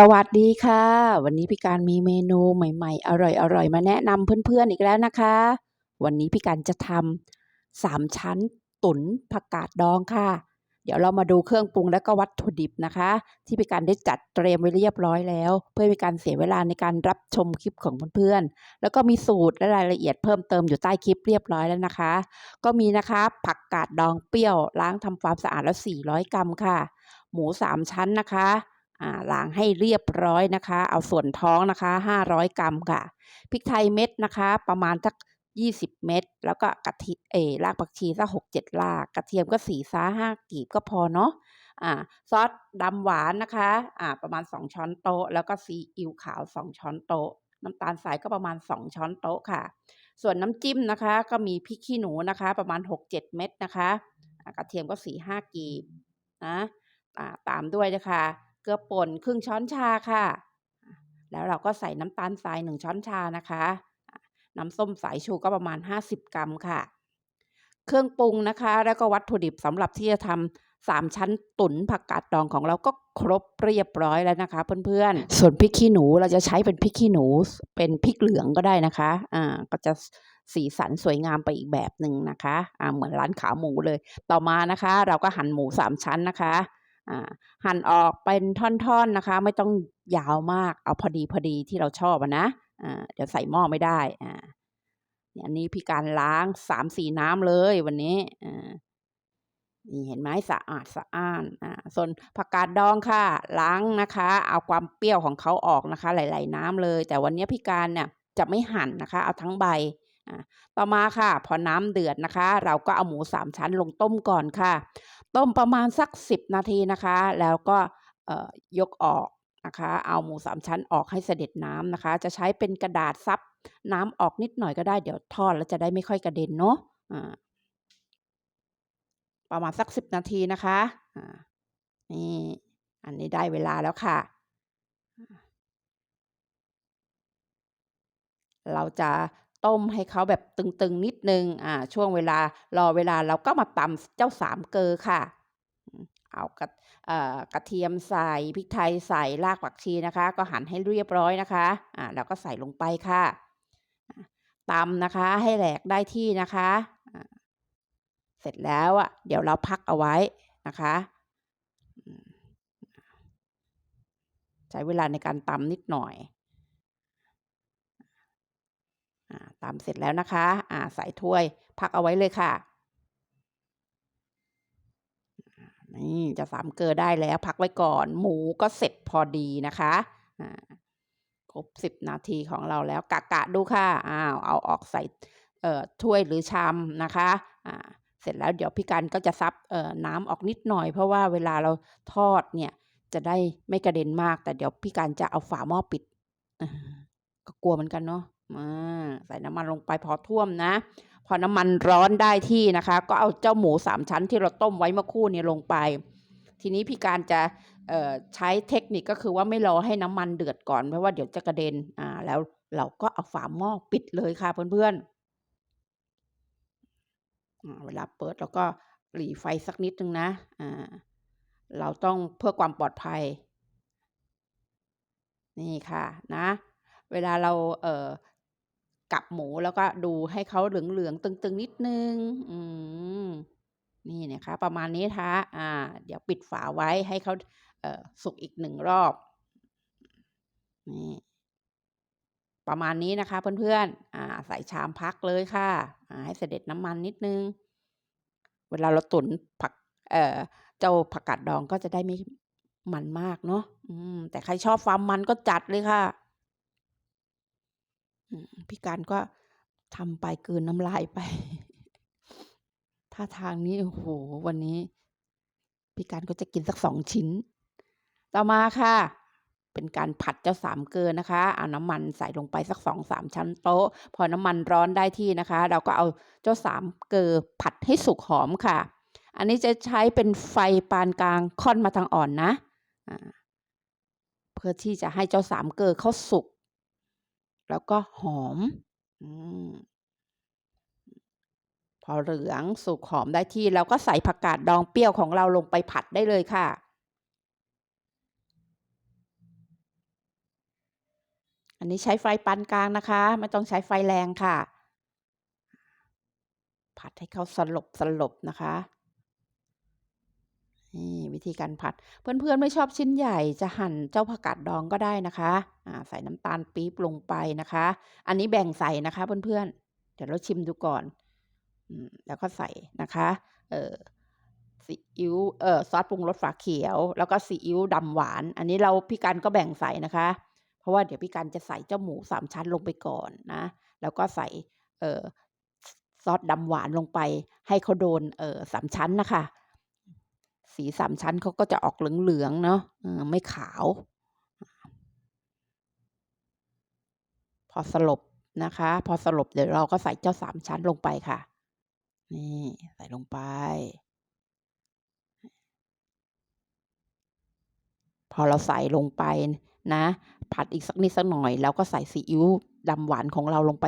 สวัสดีค่ะ วันนี้พี่การมีเมนูใหม่ๆ อร่อยๆ มาแนะนำเพื่อนๆอีกแล้วนะคะ วันนี้พี่การจะทำ3ชั้นตุ๋นผักกาดดองค่ะ เดี๋ยวเรามาดูเครื่องปรุงและก็วัตถุดิบนะคะ ที่พี่การได้จัดเตรียมไว้เรียบร้อยแล้ว เพื่อไม่ให้การเสียเวลาในการรับชมคลิปของเพื่อนๆแล้วก็มีสูตรและรายละเอียดเพิ่มเติมอยู่ใต้คลิปเรียบร้อยแล้วนะคะ ก็มีนะคะ ผักกาดดองเปรี้ยวล้างทำความสะอาดแล้ว 400 กรัมค่ะ หมู 3 ชั้นนะคะ ล้างให้เรียบร้อยนะคะ เอาส่วนท้องนะคะ 500 กรัมค่ะ พริกไทยเม็ดนะคะ ประมาณสัก 20 เม็ด แล้วก็กะทิเอรากผักชีสัก6-7ราก กระเทียมก็4-5กีบก็พอเนาะอ่าซอสดำหวานนะคะอ่าประมาณ 2 ช้อนโต๊ะ แล้วก็ซีอิ๊วขาว 2 ช้อนโต๊ะ น้ำตาลทรายก็ประมาณ 2 ช้อนโต๊ะค่ะ ส่วนน้ำจิ้มนะคะ ก็มีพริกขี้หนูนะคะ ประมาณ 6-7 เม็ดนะคะ กระเทียมก็4-5กีบนะอ่าตามด้วยนะคะ เกลือป่นครึ่งช้อนชาค่ะ แล้วเราก็ใส่น้ำตาลทราย1ช้อนชานะคะ น้ำส้มสายชูก็ประมาณ 50 กรัมค่ะ เครื่องปรุงนะคะ แล้วก็วัตถุดิบสำหรับที่จะทำ3ชั้นตุ๋นผักกาดดองของเราก็ครบเรียบร้อยแล้วนะคะเพื่อนๆ ส่วนพริกขี้หนูเราจะใช้เป็นพริกขี้หนู เป็นพริกเหลืองก็ได้นะคะ อ่า ก็จะสีสันสวยงามไปอีกแบบหนึ่งนะคะ อ่า เหมือนร้านขาหมูเลย ต่อมานะคะ เราก็หั่นหมู3ชั้นนะคะ หั่นออกเป็นท่อนๆนะคะ ไม่ต้องยาวมากเอาพอดีๆที่เราชอบนะเดี๋ยวใส่หม้อไม่ได้อ่าอันนี้พี่การล้าง3-4น้ำเลยวันนี้อ่านี่เห็นไหมสะอาดสะอ้านอ่าส่วนผักกาดดองค่ะ ล้างนะคะ เอาความเปรี้ยวของเขาออกนะคะ หลาย ๆ น้ำเลย แต่วันนี้พี่การเนี่ยจะไม่หั่นนะคะ เอาทั้งใบอ่าต่อมาค่ะ พอน้ำเดือดนะคะ เราก็เอาหมู3ชั้นลงต้มก่อนค่ะ ต้มประมาณสัก 10 นาทีนะคะ แล้วก็ยกออกนะคะ เอาหมู3ชั้นออกให้เสด็จน้ำนะคะ จะใช้เป็นกระดาษซับน้ำออกนิดหน่อยก็ได้เดี๋ยวทอดแล้วจะได้ไม่ค่อยกระเด็นเนาะประมาณสัก 10 นาทีนะคะนี่อันนี้ได้เวลาแล้วค่ะ เราจะ ต้มให้เขาแบบตึงๆนิดนึงอ่าช่วงเวลารอเวลาเราก็มาตำเจ้า3เกลอค่ะ เอากระเอ่อกระเทียมใส่พริกไทยใส่รากผักชีนะคะ ก็หั่นให้เรียบร้อยนะคะอ่าแล้วก็ใส่ลงไปค่ะตำนะคะให้แหลกได้ที่นะคะ เสร็จแล้วอะเดี๋ยวเราพักเอาไว้นะคะ ใช้เวลาในการตำนิดหน่อย อ่า ตำเสร็จแล้วนะคะอ่าใส่ถ้วยพักเอาไว้เลยค่ะ นี่จะ3เกลือได้แล้วพักไว้ก่อน หมูก็เสร็จพอดีนะคะอ่าครบ10นาทีของเราแล้วกะๆดูค่ะอ้าวเอาออกใส่เอ่อถ้วยหรือชามนะคะอ่าเสร็จแล้วเดี๋ยวพี่การก็จะซับเอ่อน้ำออกนิดหน่อย เพราะว่าเวลาเราทอดเนี่ยจะได้ไม่กระเด็นมาก แต่เดี๋ยวพี่การจะเอาฝาหม้อปิดก็กลัวเหมือนกันเนาะ อาใส่น้ำมันลงไปพอท่วมนะ พอน้ำมันร้อนได้ที่นะคะ ก็เอาเจ้าหมู3ชั้นที่เราต้มไว้เมื่อคู่นี้ลงไป ทีนี้พี่การจะใช้เทคนิคก็คือว่าไม่รอให้น้ำมันเดือดก่อนเพราะว่าเดี๋ยวจะกระเด็นอ่าแล้วเราก็เอาฝาหม้อปิดเลยค่ะเพื่อนๆเวลาเปิดเราก็หรี่ไฟสักนิดหนึ่งนะอ่าเราต้องเพื่อความปลอดภัย นี่ค่ะนะ เวลาเราเอ่อ กับหมูแล้วก็ดูให้เขาเหลืองๆตึงๆนิดนึง อืมนี่นะคะ ประมาณนี้นะคะอ่า เดี๋ยวปิดฝาไว้ให้เขาเอ่อสุกอีก1รอบ นี่ ประมาณนี้นะคะเพื่อนๆ อ่า ใส่ชามพักเลยค่ะ อ่า ให้เสด็จน้ำมันนิดนึง เวลาเราตุ๋นผัก เอ่อ เจ้าผักกาดดองก็จะได้ไม่มันมากเนาะ อืม แต่ใครชอบความมันก็จัดเลยค่ะ พี่การก็ทำไปเกลืนน้ำลายไปท่าทางนี้ โอ้โฮวันนี้ พี่การก็จะกินสัก2ชิ้น ต่อมาค่ะ เป็นการผัดเจ้า3เกลอนะคะเอาน้ำมันใส่ลงไปสัก2-3ช้อนโต๊ะ พอน้ำมันร้อนได้ที่นะคะ เราก็เอาเจ้า3เกลอผัดให้สุกหอมค่ะ อันนี้จะใช้เป็นไฟปานกลางค่อนมาทางอ่อนนะเพื่อที่จะให้เจ้า3เกลอเขาสุก แล้วก็หอมอมพอเหลืองสุกหอมได้ที่เราก็ใส่ผักกาดดองเปรี้ยวของเราลงไปผัดได้เลยค่ะอันนี้ใช้ไฟปานกลางนะคะ ไม่ต้องใช้ไฟแรงค่ะ ผัดให้เขาสลบสลบนะคะ นี่วิธีการผัด เพื่อนๆไม่ชอบชิ้นใหญ่จะหั่นเจ้าผักกาดดองก็ได้นะคะอ่าใส่น้ำตาลปี๊บลงไปนะคะ อันนี้แบ่งใส่นะคะเพื่อนๆเดี๋ยวเราชิมดูก่อนอืมแล้วก็ใส่นะคะ เออซีอิ๊วเออซอสปรุงรสฝาเขียว แล้วก็ซีอิ๊วดำหวาน อันนี้เราพี่กันก็แบ่งใส่นะคะ เพราะว่าเดี๋ยวพี่กันจะใส่เจ้าหมูสามชั้นลงไปก่อนนะ แล้วก็ใส่เออซอสดำหวานลงไป ให้เขาโดนเออสามชั้นนะคะ สีสามชั้นเขาก็จะออกเหลืองๆเนาะไม่ขาว พอสลบนะคะ พอสลบเดี๋ยวเราก็ใส่เจ้าสามชั้นลงไปค่ะ นี่ใส่ลงไป พอเราใส่ลงไปนะ ผัดอีกสักนิดสักหน่อย แล้วก็ใส่ซีอิ๊วดำหวานของเราลงไป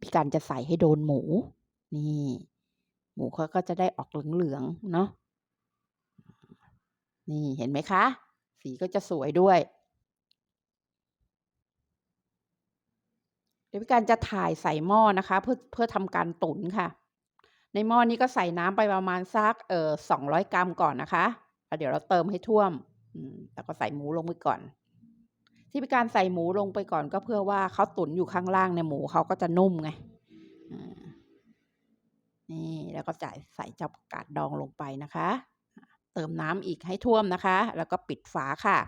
พี่กันจะใส่ให้โดนหมู นี่ หมูเขาก็จะได้ออกเหลืองๆเนาะ นี่เห็นไหมคะ สีก็จะสวยด้วย เดี๋ยวพี่การจะถ่ายใส่หม้อนะคะ เพื่อเพื่อทำการตุ๋นค่ะ ในหม้อนี้ก็ใส่น้ำไปประมาณสักเออสองร้อยกรัมก่อนนะคะแล้วเดี๋ยวเราเติมให้ท่วมแล้วก็ใส่หมูลงไปก่อน ที่พี่การใส่หมูลงไปก่อนก็เพื่อว่าเขาตุ๋นอยู่ข้างล่างเนี่ยหมูเขาก็จะนุ่มไงนี่แล้วก็จ่ายใส่เจ้าผักกาดดองลงไปนะคะ เติมน้ำอีกให้ท่วมนะคะ แล้วก็ปิดฝาค่ะ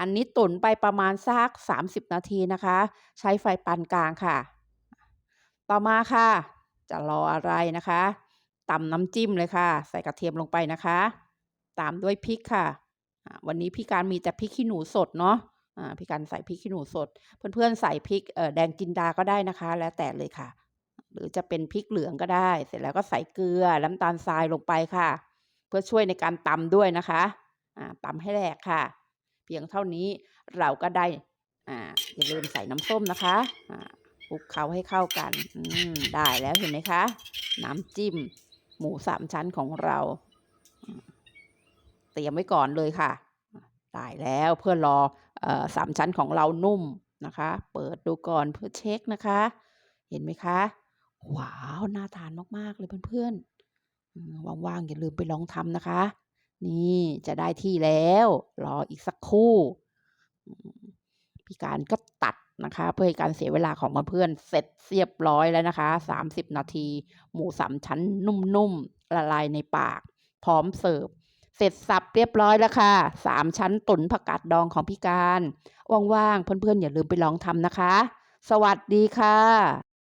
อันนี้ตุ๋นไปประมาณสัก 30 นาทีนะคะ ใช้ไฟปานกลางค่ะ ต่อมาค่ะ จะรออะไรนะคะตำน้ำจิ้มเลยค่ะ ใส่กระเทียมลงไปนะคะ ตามด้วยพริกค่ะ วันนี้พี่การมีแต่พริกขี้หนูสดเนาะอ่าพี่การใส่พริกขี้หนูสด เพื่อนๆใส่พริกเออแดงจินดาก็ได้นะคะ แล้วแต่เลยค่ะ หรือจะเป็นพริกเหลืองก็ได้ เสร็จแล้วก็ใส่เกลือน้ำตาลทรายลงไปค่ะ พื่อช่วยในการตำด้วยนะคะอ่าตำให้แหลกค่ะ เพียงเท่านี้เราก็ได้อ่าอย่าลืมใส่น้ำส้มนะคะคลุกเคล้าให้เข้ากันอืได้แล้วเห็นไหมคะ น้ำจิ้ม หมูสามชั้นของเรา เตรียมไว้ก่อนเลยค่ะ ได้แล้วเพื่อรออสามชั้นของเรานุ่มนะคะ เปิดดูก่อนเพื่อเช็คนะคะ เห็นไหมคะ ว้าว น่าทานมาก ๆ เลยเพื่อนๆ ว่างๆอย่าลืมไปลองทำนะคะ นี่จะได้ที่แล้ว รออีกสักครู่พี่การก็ตัดนะคะ เพื่อให้การเสียเวลาของเพื่อนเสร็จเรียบร้อยแล้วนะคะ30 นาที หมูสามชั้นนุ่มๆละลายในปาก พร้อมเสิร์ฟเสร็จสับเรียบร้อยแล้วค่ะสามชั้นตุ๋นผักกาดดองของพี่การ ว่างๆเพื่อนๆอย่าลืมไปลองทำนะคะ สวัสดีค่ะ